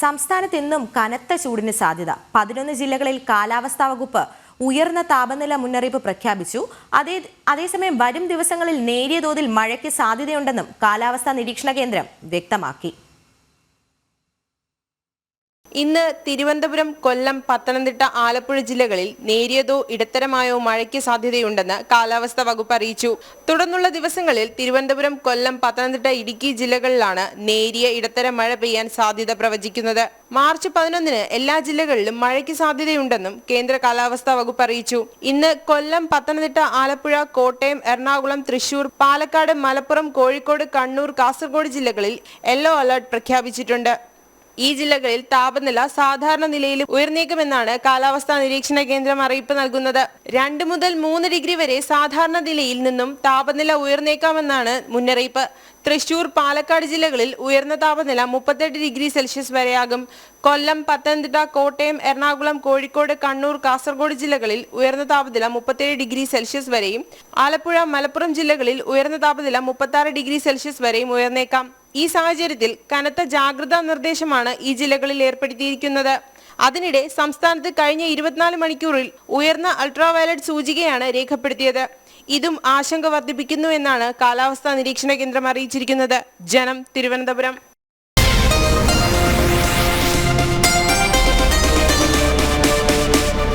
സംസ്ഥാനത്ത് ഇന്നും കനത്ത ചൂടിന് സാധ്യത. പതിനൊന്ന് ജില്ലകളിൽ കാലാവസ്ഥാ വകുപ്പ് ഉയർന്ന താപനില മുന്നറിയിപ്പ് പ്രഖ്യാപിച്ചു. അതേ അതേസമയം വരും ദിവസങ്ങളിൽ നേരിയ തോതിൽ മഴയ്ക്ക് സാധ്യതയുണ്ടെന്നും കാലാവസ്ഥാ നിരീക്ഷണ കേന്ദ്രം വ്യക്തമാക്കി. ഇന്ന് തിരുവനന്തപുരം കൊല്ലം പത്തനംതിട്ട ആലപ്പുഴ ജില്ലകളിൽ നേരിയതോ ഇടത്തരമായോ മഴയ്ക്ക് സാധ്യതയുണ്ടെന്ന് കാലാവസ്ഥാ വകുപ്പ് അറിയിച്ചു. തുടർന്നുള്ള ദിവസങ്ങളിൽ തിരുവനന്തപുരം കൊല്ലം പത്തനംതിട്ട ഇടുക്കി ജില്ലകളിലാണ് നേരിയ ഇടത്തരം മഴ പെയ്യാൻ സാധ്യത പ്രവചിക്കുന്നത്. മാർച്ച് പതിനൊന്നിന് എല്ലാ ജില്ലകളിലും മഴയ്ക്ക് സാധ്യതയുണ്ടെന്നും കേന്ദ്ര കാലാവസ്ഥാ വകുപ്പ് അറിയിച്ചു. ഇന്ന് കൊല്ലം പത്തനംതിട്ട ആലപ്പുഴ കോട്ടയം എറണാകുളം തൃശൂർ പാലക്കാട് മലപ്പുറം കോഴിക്കോട് കണ്ണൂർ കാസർഗോഡ് ജില്ലകളിൽ യെല്ലോ അലർട്ട് പ്രഖ്യാപിച്ചിട്ടുണ്ട്. ഈ ജില്ലകളിൽ താപനില സാധാരണ നിലയിൽ ഉയർന്നേക്കുമെന്നാണ് കാലാവസ്ഥാ നിരീക്ഷണ കേന്ദ്രം അറിയിപ്പ് നൽകുന്നത്. രണ്ട് മുതൽ മൂന്ന് ഡിഗ്രി വരെ സാധാരണ നിലയിൽ നിന്നും താപനില ഉയർന്നേക്കാമെന്നാണ് മുന്നറിയിപ്പ്. തൃശൂർ പാലക്കാട് ജില്ലകളിൽ ഉയർന്ന താപനില മുപ്പത്തെട്ട് ഡിഗ്രി സെൽഷ്യസ് വരെയാകും. കൊല്ലം പത്തനംതിട്ട കോട്ടയം എറണാകുളം കോഴിക്കോട് കണ്ണൂർ കാസർഗോഡ് ജില്ലകളിൽ ഉയർന്ന താപനില മുപ്പത്തേഴ് ഡിഗ്രി സെൽഷ്യസ് വരെയും ആലപ്പുഴ മലപ്പുറം ജില്ലകളിൽ ഉയർന്ന താപനില മുപ്പത്തി ഡിഗ്രി സെൽഷ്യസ് വരെയും ഉയർന്നേക്കാം. ഈ സാഹചര്യത്തിൽ കനത്ത ജാഗ്രതാ നിർദ്ദേശമാണ് ഈ ജില്ലകളിൽ ഏർപ്പെടുത്തിയിരിക്കുന്നത്. അതിനിടെ സംസ്ഥാനത്ത് കഴിഞ്ഞ ഇരുപത്തിനാല് മണിക്കൂറിൽ ഉയർന്ന അൾട്രാവയലറ്റ് സൂചികയാണ് രേഖപ്പെടുത്തിയത്. ഇതും ആശങ്ക വർദ്ധിപ്പിക്കുന്നു എന്നാണ് കാലാവസ്ഥാ നിരീക്ഷണ കേന്ദ്രം അറിയിച്ചിരിക്കുന്നത്. ജനം തിരുവനന്തപുരം.